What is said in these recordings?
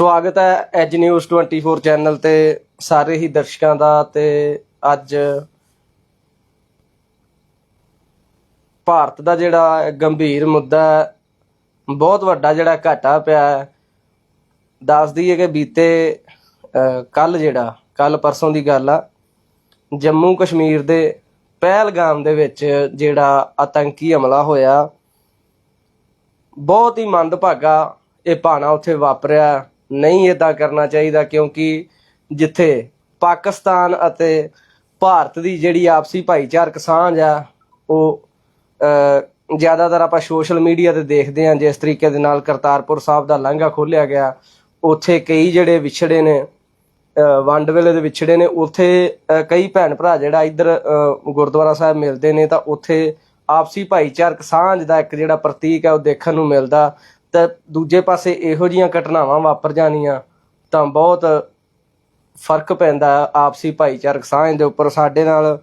ਸਵਾਗਤ ਹੈ as news 24 channel ਤੇ ਸਾਰੇ ਹੀ ਦਰਸ਼ਕਾਂ ਦਾ ਤੇ ਅੱਜ ਭਾਰਤ ਦਾ ਜਿਹੜਾ ਗੰਭੀਰ ਮੁੱਦਾ ਬਹੁਤ ਵੱਡਾ ਜਿਹੜਾ ਘਾਟਾ ਪਿਆ ਹੈ। ਦੱਸ ਦਈਏ ਕਿ ਬੀਤੇ ਕੱਲ ਜਿਹੜਾ ਕੱਲ ਪਰਸੋਂ ਦੀ ਗੱਲ ਆ, ਜੰਮੂ ਕਸ਼ਮੀਰ ਦੇ ਪਹਿਲਗਾਮ ਦੇ ਵਿੱਚ ਜਿਹੜਾ ਆਤੰਕੀ ਹਮਲਾ ਹੋਇਆ, ਬਹੁਤ ਹੀ ਮੰਦਭਾਗਾ ਇਹ ਭਾਣਾ ਉੱਥੇ ਵਾਪਰਿਆ। ਨਹੀਂ ਇਦਾਂ ਕਰਨਾ ਚਾਹੀਦਾ ਕਿਉਂਕਿ ਜਿੱਥੇ ਪਾਕਿਸਤਾਨ ਅਤੇ ਭਾਰਤ ਦੀ ਜਿਹੜੀ ਆਪਸੀ ਭਾਈਚਾਰਕ ਸਾਂਝ ਆ ਉਹ ਜ਼ਿਆਦਾਤਰ ਆਪਾਂ ਸੋਸ਼ਲ ਮੀਡੀਆ ਤੇ ਦੇਖਦੇ ਹਾਂ ਜਿਸ ਤਰੀਕੇ ਦੇ ਨਾਲ ਕਰਤਾਰਪੁਰ ਸਾਹਿਬ ਦਾ ਲਾਂਘਾ ਖੋਲਿਆ ਗਿਆ। ਉੱਥੇ ਕਈ ਜਿਹੜੇ ਵਿਛੜੇ ਨੇ ਅ, ਵੰਡ ਵੇਲੇ ਦੇ ਵਿਛੜੇ ਨੇ ਉੱਥੇ ਕਈ ਭੈਣ ਭਰਾ ਜਿਹੜਾ ਇੱਧਰ ਅ, ਗੁਰਦੁਆਰਾ ਸਾਹਿਬ ਮਿਲਦੇ ਨੇ ਤਾਂ ਉੱਥੇ ਆਪਸੀ ਭਾਈਚਾਰਕ ਸਾਂਝ ਦਾ ਇੱਕ ਜਿਹੜਾ ਪ੍ਰਤੀਕ ਹੈ ਉਹ ਦੇਖਣ ਨੂੰ ਮਿਲਦਾ। ਤੇ ਦੂਜੇ ਪਾਸੇ ਇਹੋ ਜੀਆਂ ਘਟਨਾਵਾਂ ਵਾਪਰ ਜਾਣੀਆਂ ਤਾਂ ਬਹੁਤ ਫ਼ਰਕ ਪੈਂਦਾ ਆਪਸੀ ਭਾਈਚਾਰਕ ਸਾਂਝ ਦੇ ਉੱਪਰ। ਸਾਡੇ ਨਾਲ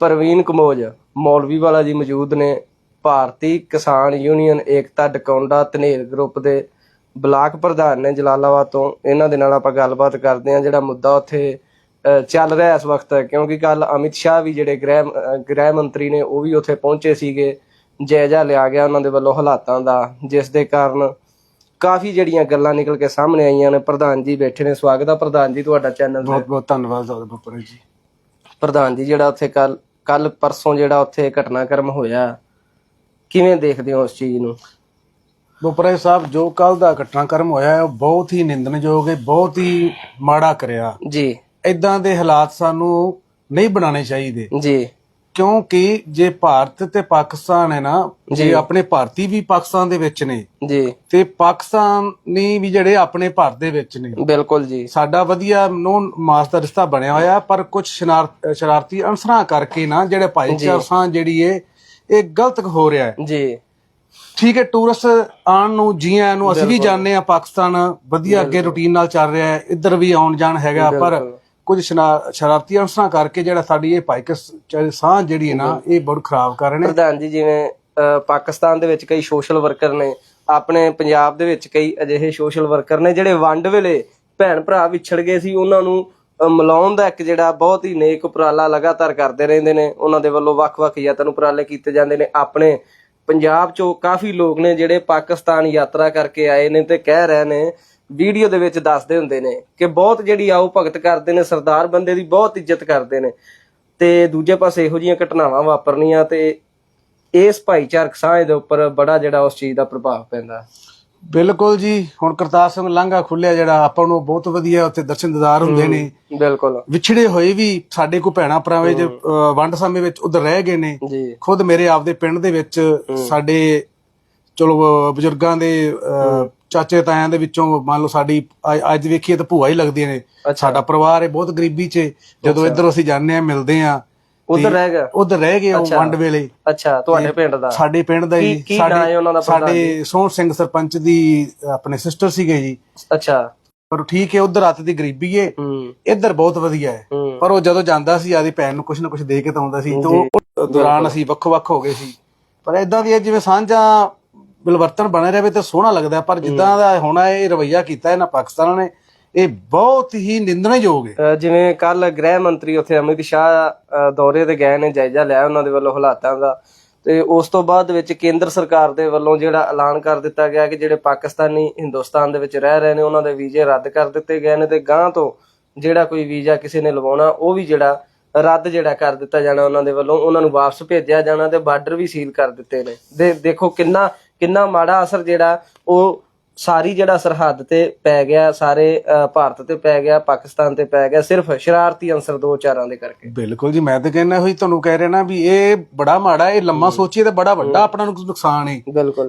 ਪ੍ਰਵੀਨ ਕਮੋਜ, ਮੌਲਵੀ ਵਾਲਾ ਜੀ ਮੌਜੂਦ ਨੇ। ਭਾਰਤੀ ਕਿਸਾਨ ਯੂਨੀਅਨ, ਏਕਤਾ ਡਕੌਂਡਾ, ਧਨੇਰ ਗਰੁੱਪ ਦੇ ਬਲਾਕ ਪ੍ਰਧਾਨ ਨੇ ਜਲਾਲਾਬਾਦ ਤੋਂ। ਇਹਨਾਂ ਦੇ ਨਾਲ ਆਪਾਂ ਗੱਲਬਾਤ ਕਰਦੇ ਹਾਂ, ਜਿਹੜਾ ਮੁੱਦਾ ਉੱਥੇ ਚੱਲ ਰਿਹਾ ਇਸ ਵਕਤ। ਕਿਉਂਕਿ ਕੱਲ ਅਮਿਤ ਸ਼ਾਹ ਵੀ ਜਿਹੜੇ ਗ੍ਰਹਿ ਗ੍ਰਹਿ ਮੰਤਰੀ ਨੇ, ਉਹ ਵੀ ਉੱਥੇ ਪਹੁੰਚੇ ਸੀਗੇ। ਜਾਇਜ਼ਾ ਲਿਆ ਗਿਆ ਉਹਨਾਂ ਦੇ ਵੱਲੋਂ ਹਾਲਾਤਾਂ ਦਾ ਜਿਸ ਦੇ ਕਾਰਨ ਕਾਫੀ ਜਿਹੜੀਆਂ ਗੱਲਾਂ ਨਿਕਲ ਕੇ ਸਾਹਮਣੇ ਆਈਆਂ ਨੇ। ਪ੍ਰਧਾਨ ਜੀ ਬੈਠੇ ਨੇ। ਸਵਾਗਤ ਆ ਪ੍ਰਧਾਨ ਜੀ ਤੁਹਾਡਾ ਚੈਨਲ ਬਹੁਤ ਬਹੁਤ ਧੰਨਵਾਦ ਤੁਹਾਡਾ ਬੱਪਰ ਜੀ। ਪ੍ਰਧਾਨ ਜੀ ਜਿਹੜਾ ਉੱਥੇ ਕੱਲ ਕੱਲ ਪਰਸੋਂ ਜਿਹੜਾ ਉੱਥੇ ਘਟਨਾਕ੍ਰਮ ਹੋਇਆ ਕਿਵੇਂ ਦੇਖਦੇ ਹੋ ਉਸ ਚੀਜ਼ ਨੂੰ? ਬੱਪਰ ਸਾਹਿਬ ਜੋ ਕੱਲ ਦਾ ਘਟਨਾਕ੍ਰਮ ਹੋਇਆ ਹੈ ਉਹ ਬਹੁਤ ਹੀ ਨਿੰਦਣਯੋਗ ਹੈ ਬਹੁਤ ਹੀ ਮਾੜਾ ਕਰਿਆ। ਜੀ। ਇਦਾਂ ਦੇ ਹਾਲਾਤ ਸਾਨੂੰ ਨਹੀਂ ਬਣਾਉਣੇ ਚਾਹੀਦੇ। ਜੀ। ਕਿਉਂਕਿ ਜੇ ਭਾਰਤ ਤੇ ਪਾਕਿਸਤਾਨ ਹੈ ਨਾ ਜੇ। ਆਪਣੇ ਭਾਰਤੀ ਵੀ ਪਾਕਿਸਤਾਨ ਦੇ ਵਿੱਚ ਨੇ ਜੀ। ਤੇ ਪਾਕਿਸਤਾਨੀ ਵੀ ਜਿਹੜੇ ਆਪਣੇ ਭਾਰਤ ਦੇ ਵਿੱਚ ਨੇ। ਬਿਲਕੁਲ ਜੀ। ਸਾਡਾ ਵਧੀਆ ਨੋ ਮਾਸ ਦਾ ਰਿਸ਼ਤਾ ਬਣਿਆ ਹੋਇਆ ਪਰ ਕੁਝ ਸ਼ਰਾਰਤੀ ਅਨਸਰਾਂ ਕਰਕੇ ਨਾ ਜਿਹੜੇ ਭਾਈਚਾਰਸਾਂ ਜਿਹੜੀ ਏ ਇਹ ਗਲਤ ਹੋ ਰਿਹਾ ਹੈ। ਜੀ। ਠੀਕ ਹੈ ਟੂਰਿਸਟ ਆਉਣ ਨੂੰ ਜੀ ਆਇਆਂ ਨੂੰ ਅਸੀਂ ਵੀ ਜਾਣਦੇ ਆ ਪਾਕਿਸਤਾਨ ਵਧੀਆ ਅੱਗੇ ਰੁਟੀਨ ਨਾਲ ਚੱਲ ਰਿਹਾ ਹੈ ਇੱਧਰ ਵੀ ਆਉਣ ਜਾਣ ਹੈਗਾ ਪਰ ਕੁਝ ਸ਼ਰਾਰਤੀ ਅਨਸਰਾਂ ਕਰਕੇ ਜਿਹੜਾ ਸਾਡੀ ਇਹ ਭਾਈਕ ਸਾਹ ਜਿਹੜੀ ਹੈ ਨਾ ਇਹ ਬਹੁਤ ਖਰਾਬ ਕਰ ਰਹੇ ਨੇ। ਪ੍ਰਧਾਨ ਜੀ ਜਿਵੇਂ ਪਾਕਿਸਤਾਨ ਦੇ ਵਿੱਚ ਕਈ ਸੋਸ਼ਲ ਵਰਕਰ ਨੇ ਆਪਣੇ ਪੰਜਾਬ ਦੇ ਵਿੱਚ ਕਈ ਅਜਿਹੇ ਸੋਸ਼ਲ ਵਰਕਰ ਨੇ ਜਿਹੜੇ ਵੰਡ ਵੇਲੇ ਭੈਣ ਭਰਾ ਵਿਛੜ ਗਏ ਸੀ। ਉਹਨਾਂ ਨੂੰ ਮਿਲਾਉਣ ਦਾ ਇੱਕ ਜਿਹੜਾ ਬਹੁਤ ਹੀ ਨੇਕ ਉਪਰਾਲਾ ਲਗਾਤਾਰ ਕਰਦੇ ਰਹਿੰਦੇ ਨੇ। ਉਹਨਾਂ ਦੇ ਵੱਲੋਂ ਵੱਖ-ਵੱਖ ਯਤਨ ਉਪਰਾਲੇ ਕੀਤੇ ਜਾਂਦੇ ਨੇ। ਆਪਣੇ ਪੰਜਾਬ ਚੋਂ ਕਾਫੀ ਲੋਕ ਨੇ ਜਿਹੜੇ ਪਾਕਿਸਤਾਨ ਯਾਤਰਾ ਕਰਕੇ ਆਏ ਨੇ ਤੇ ਕਹਿ ਰਹੇ ਨੇ ਵੀਡੀਓ ਦੇ ਵਿੱਚ ਦੱਸਦੇ ਹੁੰਦੇ ਨੇ ਕਿ ਬਹੁਤ ਜਿਹੜੀ ਆਓ ਭਗਤ ਕਰਦੇ ਨੇ ਸਰਦਾਰ ਬੰਦੇ ਦੀ ਬਹੁਤ ਇੱਜ਼ਤ ਕਰਦੇ ਨੇ। ਤੇ ਦੂਜੇ ਪਾਸੇ ਇਹੋ ਜਿਹੀਆਂ ਘਟਨਾਵਾਂ ਵਾਪਰਨੀਆਂ ਤੇ ਇਸ ਭਾਈਚਾਰਕ ਸਾਂਝ ਦੇ ਉੱਪਰ ਬੜਾ ਜਿਹੜਾ ਉਸ ਚੀਜ਼ ਦਾ ਪ੍ਰਭਾਵ ਪੈਂਦਾ। ਬਿਲਕੁਲ ਜੀ ਹੁਣ ਕਰਤਾਰ ਸਿੰਘ ਲਾਂਘਾ ਖੁੱਲਿਆ ਜਿਹੜਾ ਆਪਾਂ ਨੂੰ ਬਹੁਤ ਵਧੀਆ ਉੱਥੇ ਦਰਸ਼ਨ ਦਿਦਾਰ ਹੁੰਦੇ ਨੇ। ਬਿਲਕੁਲ। ਵਿਛੜੇ ਹੋਏ ਵੀ ਸਾਡੇ ਕੋ ਭੈਣਾ ਭਰਾਵੇਂ ਜੇ ਵੰਡ ਸਮੇਂ ਵਿੱਚ ਉਧਰ ਰਹਿ ਗਏ ਨੇ। ਖੁਦ ਮੇਰੇ ਆਪਦੇ ਪਿੰਡ ਦੇ ਵਿੱਚ ਸਾਡੇ ਚਲੋ ਬਜ਼ੁਰਗਾਂ ਦੇ ਚਾਚੇ ਤਾਇਆਂ ਦੇ ਵਿੱਚੋਂ ਮੰਨ ਲਓ ਸਾਡੀ ਅ- ਅੱਜ ਵੇਖੀਏ ਤਾਂ ਭੂਆ ਹੀ ਲੱਗਦੀਆਂ ਨੇ। ਸਾਡਾ ਪਰਿਵਾਰ ਹੈ ਬਹੁਤ ਗਰੀਬੀ 'ਚ ਜਦੋਂ ਇੱਧਰ ਅਸੀਂ ਜਾਂਦੇ ਆ ਮਿਲਦੇ ਆ ਉਧਰ ਰਹਿ ਗਿਆ। ਉਧਰ ਰਹਿ ਗਏ ਉਹ ਵੰਡ ਵੇਲੇ। ਅੱਛਾ ਤੁਹਾਡੇ ਪਿੰਡ ਦਾ। ਸਾਡੇ ਪਿੰਡ ਦਾ ਹੀ ਕੀ ਨਾਂ ਹੈ ਉਹਨਾਂ ਦਾ ਪ੍ਰਧਾਨ ਸਾਡੇ ਸੋਹਣ ਸਿੰਘ ਸਰਪੰਚ ਦੀ ਆਪਣੇ ਸਿਸਟਰ ਸੀਗੇ ਜੀ। ਅੱਛਾ। ਪਰ ਠੀਕ ਹੈ ਉਧਰ ਹੱਥ ਦੀ ਗਰੀਬੀ ਹੈ ਹੂੰ। ਇੱਧਰ ਬਹੁਤ ਵਧੀਆ ਹੈ ਹੂੰ। ਪਰ ਉਹ ਜਦੋਂ ਜਾਂਦਾ ਸੀ ਆਦੀ ਭੈਣ ਨੂੰ ਕੁਛ ਨਾ ਕੁਛ ਦੇ ਕੇ ਤਾਂ ਆਉਂਦਾ ਸੀ। ਤੇ ਉਹ ਦੌਰਾਨ ਅਸੀਂ ਵੱਖੋ ਵੱਖ ਹੋ ਗਏ ਸੀ। ਪਰ ਇਦਾਂ ਦੀ ਜਿਵੇਂ ਸਾਂਝਾ ਬਿਲਵਰਤਨ ਬਣੇ ਰਹੇ ਤੇ ਸੋਹਣਾ ਲੱਗਦਾ ਪਰ ਜਿੱਦਾਂ ਦਾ ਹੋਣਾ ਇਹ ਰਵਈਆ ਕੀਤਾ ਇਹਨਾਂ ਪਾਕਿਸਤਾਨ ਨੇ ਇਹ ਬਹੁਤ ਹੀ ਨਿੰਦਣਯੋਗ ਹੈ। ਜਿਵੇਂ ਕੱਲ ਗ੍ਰਹਿ ਮੰਤਰੀ ਉੱਥੇ ਅਮਿਤ ਸ਼ਾਹ ਦੌਰੇ ਤੇ ਗਏ ਨੇ ਜਾਇਜ਼ਾ ਲਿਆ ਉਹਨਾਂ ਦੇ ਵੱਲੋਂ ਹਾਲਾਤਾਂ ਦਾ। ਤੇ ਉਸ ਤੋਂ ਬਾਅਦ ਵਿੱਚ ਕੇਂਦਰ ਸਰਕਾਰ ਦੇ ਵੱਲੋਂ ਜਿਹੜਾ ਐਲਾਨ ਕਰ ਦਿੱਤਾ ਗਿਆ ਕਿ ਜਿਹੜੇ ਪਾਕਿਸਤਾਨੀ ਹਿੰਦੁਸਤਾਨ ਦੇ ਵਿੱਚ ਰਹਿ ਰਹੇ ਨੇ ਉਹਨਾਂ ਦੇ ਵੀਜ਼ੇ ਰੱਦ ਕਰ ਦਿੱਤੇ ਗਏ ਨੇ ਤੇ ਗਾਂ ਤੋਂ ਜਿਹੜਾ ਕੋਈ ਵੀਜ਼ਾ ਕਿਸੇ ਨੇ ਲਵਾਉਣਾ ਉਹ ਵੀ ਜਿਹੜਾ ਰੱਦ ਜਿਹੜਾ ਕਰ ਦਿੱਤਾ ਜਾਣਾ ਉਹਨਾਂ ਦੇ ਵੱਲੋਂ ਉਹਨਾਂ ਨੂੰ ਵਾਪਸ ਭੇਜਿਆ ਜਾਣਾ ਤੇ ਬਾਰਡਰ ਵੀ ਸੀਲ ਕਰ ਦਿੱਤੇ ਨੇ। ਦੇ ਦੇਖੋ ਕਿੰਨਾ ਕਿੰਨਾ ਮਾੜਾ ਅਸਰ ਜਿਹੜਾ ਉਹ ਸਾਰੀ ਜਿਹੜਾ ਸਰਹੱਦ ਤੇ ਪੈ ਗਿਆ ਸਾਰੇ ਭਾਰਤ ਤੇ ਪੈ ਗਿਆ ਪਾਕਿਸਤਾਨ ਤੇ ਪੈ ਗਿਆ ਸਿਰਫ ਸ਼ਰਾਰਤੀ ਅੰਸਰ ਦੋ ਚਾਰਾਂ ਦੇ ਕਰਕੇ। ਬਿਲਕੁਲ ਜੀ ਮੈਂ ਤਾਂ ਕਹਿੰਦਾ ਹੋਈ ਤੁਹਾਨੂੰ ਕਹਿ ਰਿਹਾ ਨਾ ਵੀ ਇਹ ਬੜਾ ਮਾੜਾ ਇਹ ਲੰਮਾ ਸੋਚੀਏ ਤਾਂ ਬੜਾ ਵੱਡਾ ਆਪਣਾ ਨੂੰ ਨੁਕਸਾਨ ਹੈ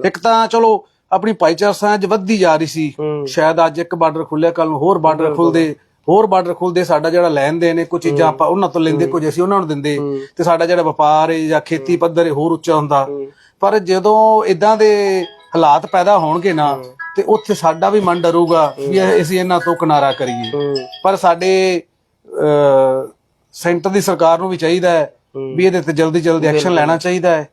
ਇੱਕ ਤਾਂ ਚਲੋ ਆਪਣੀ ਭਾਈਚਾਰਾ ਸਾਂਝ ਵੱਧਦੀ ਜਾ ਰਹੀ ਸੀ। ਸ਼ਾਇਦ ਅੱਜ ਇੱਕ ਬਾਰਡਰ ਖੁੱਲਿਆ ਕੱਲ ਨੂੰ ਹੋਰ ਬਾਰਡਰ ਖੁੱਲਦੇ ਹੋਰ ਬਾਰਡਰ ਖੁੱਲਦੇ ਸਾਡਾ ਜਿਹੜਾ ਲੈਣ ਦੇਣ ਹੈ ਕੁਝ ਚੀਜ਼ਾਂ ਆਪਾਂ ਉਹਨਾਂ ਤੋਂ ਲੈਂਦੇ ਕੁਝ ਅਸੀਂ ਉਹਨਾਂ ਨੂੰ ਦਿੰਦੇ। ਤੇ ਸਾਡਾ ਜਿਹੜਾ ਵਪਾਰ ਹੈ ਜਾਂ ਖੇਤੀ ਪੱਧਰ ਹੈ ਹੋਰ ਉੱਚਾ ਹੁੰਦਾ। ਪਰ ਜਦੋਂ ਇਦਾਂ ਦੇ ਹਾਲਾਤ ਪੈਦਾ ਹੋਣਗੇ ਨਾ ਤੇ ਉੱਥੇ ਸਾਡਾ ਵੀ ਮਨ ਡਰੂਗਾ ਵੀ ਅਸੀਂ ਇਹਨਾਂ ਤੋਂ ਕਿਨਾਰਾ ਕਰੀਏ। ਪਰ ਸਾਡੇ ਸੈਂਟਰ ਦੀ ਸਰਕਾਰ ਨੂੰ ਵੀ ਚਾਹੀਦਾ ਹੈ ਵੀ ਇਹਦੇ ਤੇ ਜਲਦੀ ਜਲਦੀ ਐਕਸ਼ਨ ਲੈਣਾ ਚਾਹੀਦਾ ਹੈ।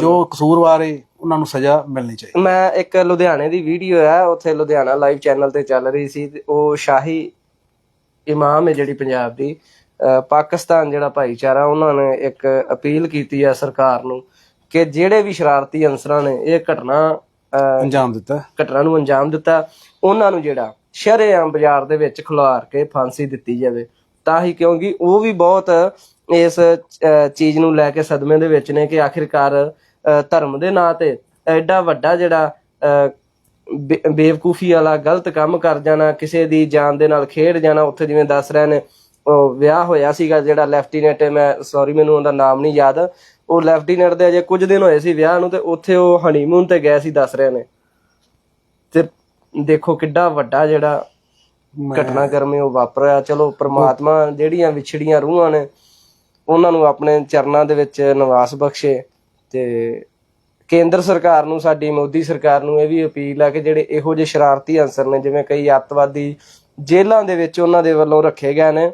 ਜੋ ਕਸੂਰਵਾਰ ਹੈ ਉਹਨਾਂ ਨੂੰ ਸਜ਼ਾ ਮਿਲਣੀ ਚਾਹੀਦੀ। ਮੈਂ ਇੱਕ ਲੁਧਿਆਣੇ ਦੀ ਵੀਡੀਓ ਹੈ ਉੱਥੇ ਲੁਧਿਆਣਾ ਲਾਈਵ ਚੈਨਲ ਤੇ ਚੱਲ ਰਹੀ ਸੀ ਉਹ ਸ਼ਾਹੀ ਇਮਾਮ ਹੈ ਜਿਹੜੀ ਪੰਜਾਬ ਦੀ ਪਾਕਿਸਤਾਨ ਜਿਹੜਾ ਭਾਈਚਾਰਾ ਉਹਨਾਂ ਨੇ ਇੱਕ ਅਪੀਲ ਕੀਤੀ ਹੈ ਸਰਕਾਰ ਨੂੰ ਕਿ ਜਿਹੜੇ ਵੀ ਸ਼ਰਾਰਤੀ ਅੰਸਰਾਂ ਨੇ ਇਹ ਘਟਨਾ ਅੰਜਾਮ ਦਿੱਤਾ। ਘਟਨਾ ਨੂੰ ਅੰਜਾਮ ਦਿੱਤਾ ਉਹਨਾਂ ਨੂੰ ਜਿਹੜਾ ਸ਼ਰੇਆਮ ਬਾਜ਼ਾਰ ਦੇ ਵਿੱਚ ਖੁਲਾਰ ਕੇ ਫਾਂਸੀ ਦਿੱਤੀ ਜਾਵੇ। ਤਾਂ ਹੀ ਕਿਉਂਕਿ ਉਹ ਵੀ ਬਹੁਤ ਇਸ ਚੀਜ਼ ਨੂੰ ਲੈ ਕੇ ਸਦਮੇ ਦੇ ਵਿੱਚ ਨੇ ਕਿ ਆਖਿਰਕਾਰ ਧਰਮ ਦੇ ਨਾਂ ਤੇ ਐਡਾ ਵੱਡਾ ਜਿਹੜਾ ਬੇਵਕੂਫੀ ਵਾਲਾ ਗਲਤ ਕੰਮ ਕਰ ਜਾਣਾ ਕਿਸੇ ਦੀ ਜਾਨ ਦੇ ਨਾਲ ਖੇਡ ਜਾਣਾ ਉੱਥੇ ਜਿਵੇਂ ਦੱਸ ਰਹੇ ਨੇ ਉਹ ਵਿਆਹ ਹੋਇਆ ਸੀਗਾ ਜਿਹੜਾ ਲੈਫਟੀਨੈਂਟ ਮੈਂ ਸੌਰੀ ਮੈਨੂੰ ਉਹਦਾ ਨਾਮ ਨਹੀਂ ਯਾਦ। ਉਹ ਲੈਫਟੀਨੈਂਟ ਦੇ ਅਜੇ ਕੁਝ ਦਿਨ ਹੋਏ ਸੀ ਵਿਆਹ ਨੂੰ ਤੇ ਉੱਥੇ ਉਹ ਹਨੀਮੂਨ ਤੇ ਗਏ ਸੀ ਦੱਸ ਰਹੇ ਨੇ। ਤੇ ਦੇਖੋ ਕਿੱਡਾ ਵੱਡਾ ਜਿਹੜਾ ਘਟਨਾਕ੍ਰਮ ਹੈ ਉਹ ਵਾਪਰਿਆ। ਚਲੋ ਪ੍ਰਮਾਤਮਾ ਜਿਹੜੀਆਂ ਵਿਛੜੀਆਂ ਰੂਹਾਂ ਨੇ ਉਹਨਾਂ ਨੂੰ ਆਪਣੇ ਚਰਨਾਂ ਦੇ ਵਿੱਚ ਨਿਵਾਸ ਬਖਸ਼ੇ ਤੇ ਕੇਂਦਰ ਸਰਕਾਰ ਨੂੰ ਸਾਡੀ ਮੋਦੀ ਸਰਕਾਰ ਨੂੰ ਇਹ ਵੀ ਅਪੀਲ ਹੈ ਕਿ ਜਿਹੜੇ ਇਹੋ ਜਿਹੇ ਸ਼ਰਾਰਤੀ ਅਨਸਰ ਨੇ ਜਿਵੇਂ ਕਈ ਅੱਤਵਾਦੀ ਜੇਲ੍ਹਾਂ ਦੇ ਵਿੱਚ ਉਹਨਾਂ ਦੇ ਵੱਲੋਂ ਰੱਖੇ ਗਏ ਨੇ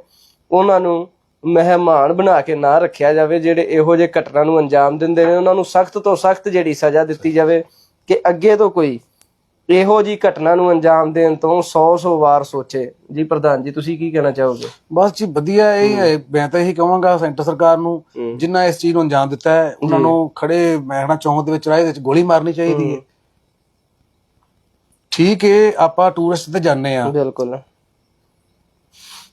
ਉਹਨਾਂ ਨੂੰ ਮਹਿਮਾਨ ਬਣਾ ਕੇ ਨਾ ਰੱਖਿਆ ਜਾਵੇ ਜਿਹੜੇ ਇਹੋ ਜਿਹੇ ਘਟਨਾ ਨੂੰ ਅੰਜਾਮ ਦਿੰਦੇ ਨੇ ਉਹਨਾਂ ਨੂੰ ਸਖਤ ਤੋਂ ਸਖਤ ਜਿਹੜੀ ਸਜ਼ਾ ਦਿੱਤੀ ਜਾਵੇ ਕਿ ਅੱਗੇ ਤੋਂ ਕੋਈ ਇਹੋ ਜੀ ਘਟਨਾ ਨੂੰ ਅੰਜਾਮ ਦੇਣ ਤੋਂ 100-100 ਵਾਰ ਸੋਚੇ। ਜੀ ਪ੍ਰਧਾਨ ਜੀ ਤੁਸੀਂ ਕੀ ਕਹਿਣਾ ਚਾਹੋਗੇ? ਬਸ ਜੀ ਵਧੀਆ ਇਹ ਹੈ। ਮੈਂ ਤਾਂ ਇਹੀ ਕਹਾਂਗਾ ਸੈਂਟਰ ਸਰਕਾਰ ਨੂੰ ਜਿੰਨਾ ਇਸ ਚੀਜ਼ ਨੂੰ ਅੰਜਾਮ ਦਿੱਤਾ ਹੈ ਉਹਨਾਂ ਨੂੰ ਖੜੇ ਮੈਣਾ ਚੌਂਕ ਦੇ ਵਿੱਚ ਰਾਹ ਦੇ ਵਿੱਚ ਗੋਲੀ ਮਾਰਨੀ ਚਾਹੀਦੀ ਹੈ। ਠੀਕ ਹੈ ਆਪਾਂ ਟੂਰਿਸਟ ਤੇ ਜਾਂਦੇ ਆ ਬਿਲਕੁਲ।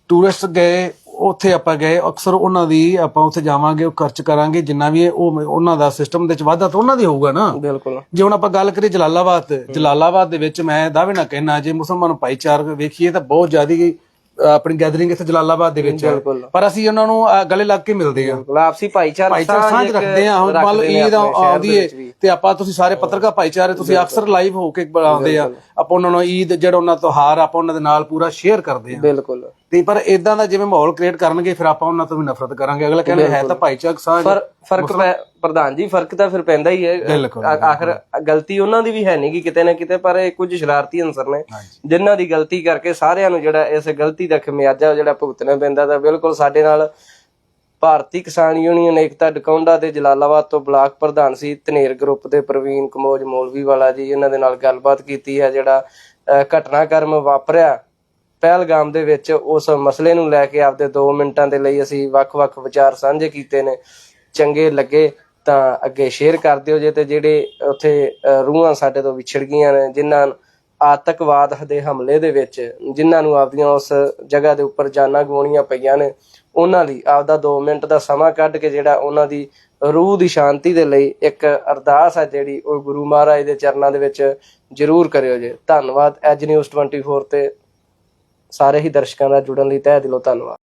ਟੂਰਿਸਟ ਗਏ ਉੱਥੇ ਆਪਾਂ ਗਏ ਅਕਸਰ ਉਹਨਾਂ ਦੀ ਆਪਾਂ ਉੱਥੇ ਜਾਵਾਂਗੇ ਉਹ ਖਰਚ ਕਰਾਂਗੇ ਜਿੰਨਾ ਵੀ ਉਹ ਉਹਨਾਂ ਦਾ ਸਿਸਟਮ ਦੇ ਵਿੱਚ ਵਾਧਾ ਤਾਂ ਉਹਨਾਂ ਦੀ ਹੋਊਗਾ ਨਾ। ਬਿਲਕੁਲ। ਜੇ ਹੁਣ ਆਪਾਂ ਗੱਲ ਕਰੀਏ ਜਲਾਲਾਬਾਦ ਤੇ ਜਲਾਲਾਬਾਦ ਦੇ ਵਿੱਚ ਮੈਂ ਦਾਅਵੇ ਨਾਲ ਕਹਿਣਾ ਜੇ ਮੁਸਲਮਾਨ ਭਾਈਚਾਰਕ ਵੇਖੀਏ ਤਾਂ ਬਹੁਤ ਜ਼ਿਆਦੀ ਆਪਣੀ ਗੈਦਰਿੰਗ ਇੱਥੇ ਜਲਾਲਾਬਾਦ ਦੇ ਵਿੱਚ ਹੈ। ਬਿਲਕੁਲ। ਪਰ ਅਸੀਂ ਉਹਨਾਂ ਨੂੰ ਗਲੇ ਲੱਗ ਕੇ ਮਿਲਦੇ ਆ ਆਪਸੀ ਭਾਈਚਾਰਾ ਭਾਈਚਾਰਾ ਸਾਂਝ ਰੱਖਦੇ ਆ ਹੁਣ ਮੰਨ ਲਓ ਈਦ ਸ਼ਹਿਰ ਆਉਂਦੀ ਏ। ਤੇ ਆਪਾਂ ਤੁਸੀਂ ਸਾਰੇ ਪੱਤਰਕਾਰ ਭਾਈਚਾਰੇ ਤੁਸੀਂ ਅਕਸਰ ਲਾਈਵ ਹੋ ਕੇ ਬਣਾਉਂਦੇ ਆ। ਆਪਾਂ ਉਹਨਾਂ ਨੂੰ ਈਦ ਜਿਹੜਾ ਉਹਨਾਂ ਦਾ ਤਿਉਹਾਰ ਆਪਾਂ ਉਹਨਾਂ ਦੇ ਨਾਲ ਪੂਰਾ ਸ਼ੇਅਰ ਕਰਦੇ ਆ ਬਿਲਕੁਲ। ਤੇ ਪਰ ਇਦਾਂ ਦਾ ਜਿਵੇਂ ਮਾਹੌਲ ਕ੍ਰੀਏਟ ਕਰਨਗੇ ਫਿਰ ਆਪਾਂ ਉਹਨਾਂ ਤੋਂ ਵੀ ਨਫ਼ਰਤ ਕਰਾਂਗੇ। ਅਗਲਾ ਕਹਿੰਦਾ ਹੈ ਤਾਂ ਭਾਈਚਾਰਕ ਸਾਂਝ। ਪਰ ਫ਼ਰਕ ਪ੍ਰਧਾਨ ਜੀ ਫ਼ਰਕ ਤਾਂ ਫਿਰ ਪੈਂਦਾ ਹੀ ਹੈ। ਆਖਰ ਗਲਤੀ ਉਹਨਾਂ ਦੀ ਵੀ ਹੈ ਨਹੀਂ ਕਿ ਕਿਤੇ ਨਾ ਕਿਤੇ ਪਰ ਇਹ ਕੁਝ ਸ਼ਰਾਰਤੀ ਅੰਸਰ ਨੇ। ਜਿਨ੍ਹਾਂ ਦੀ ਗਲਤੀ ਕਰਕੇ ਸਾਰਿਆਂ ਨੂੰ ਜਿਹੜਾ ਇਸ ਗਲਤੀ ਦਾ ਖਮਿਆਜਾ ਜਿਹੜਾ ਭੁਗਤਣਾ ਪੈਂਦਾ ਤਾਂ ਬਿਲਕੁਲ ਸਾਡੇ ਨਾਲ ਭਾਰਤੀ ਕਿਸਾਨ ਯੂਨੀਅਨ ਏਕਤਾ ਡਕੌਂਡਾ ਦੇ ਜਲਾਲਾਬਾਦ ਤੋਂ ਬਲਾਕ ਪ੍ਰਧਾਨ ਸੀ ਧਨੇਰ ਗਰੁੱਪ ਦੇ ਪ੍ਰਵੀਨ ਕਮੋਜ ਮੌਲਵੀ ਵਾਲਾ ਜੀ ਇਹਨਾਂ ਦੇ ਨਾਲ ਗੱਲਬਾਤ ਕੀਤੀ ਹੈ ਜਿਹੜਾ ਅਹ, ਘਟਨਾਕ੍ਰਮ ਵਾਪਰਿਆ ਪਹਿਲਗਾਮ ਦੇ ਵਿੱਚ। ਉਸ ਮਸਲੇ ਨੂੰ ਲੈ ਕੇ ਆਪਦੇ 2 ਮਿੰਟਾਂ ਦੇ ਲਈ ਅਸੀਂ ਵੱਖ-ਵੱਖ ਵਿਚਾਰ ਸਾਂਝੇ ਕੀਤੇ ਨੇ। ਚੰਗੇ ਲੱਗੇ ਤਾਂ ਅੱਗੇ ਸ਼ੇਅਰ ਕਰ ਦਿਓ ਜੇ ਤੇ ਜਿਹੜੇ ਉੱਥੇ ਰੂਹਾਂ ਸਾਡੇ ਤੋਂ ਵਿਛੜ ਗਈਆਂ ਨੇ, ਜਿਨ੍ਹਾਂ ਆਤੰਕਵਾਦ ਦੇ ਹਮਲੇ ਦੇ ਵਿੱਚ, ਜਿਨ੍ਹਾਂ ਨੂੰ ਆਪਦੀਆਂ ਉਸ ਜਗ੍ਹਾ ਦੇ ਉੱਪਰ ਜਾਨਾਂ ਗਵਾਉਣੀਆਂ ਪਈਆਂ ਨੇ, ਉਹਨਾਂ ਲਈ ਆਪਦਾ 2 ਮਿੰਟ ਦਾ ਸਮਾਂ ਕੱਢ ਕੇ ਜਿਹੜਾ ਉਹਨਾਂ ਦੀ ਰੂਹ ਦੀ ਸ਼ਾਂਤੀ ਦੇ ਲਈ ਇੱਕ ਅਰਦਾਸ ਹੈ ਜਿਹੜੀ ਉਹ ਗੁਰੂ ਮਹਾਰਾਜ ਦੇ ਚਰਨਾਂ ਦੇ ਵਿੱਚ ਜ਼ਰੂਰ ਕਰਿਓ ਜੇ। ਧੰਨਵਾਦ। ਐਜ ਨਿਊਜ਼ 24 ਤੇ ਸਾਰੇ ਹੀ ਦਰਸ਼ਕਾਂ ਦਾ ਜੁੜਨ ਲਈ ਤਹਿ ਦਿਲੋਂ ਧੰਨਵਾਦ।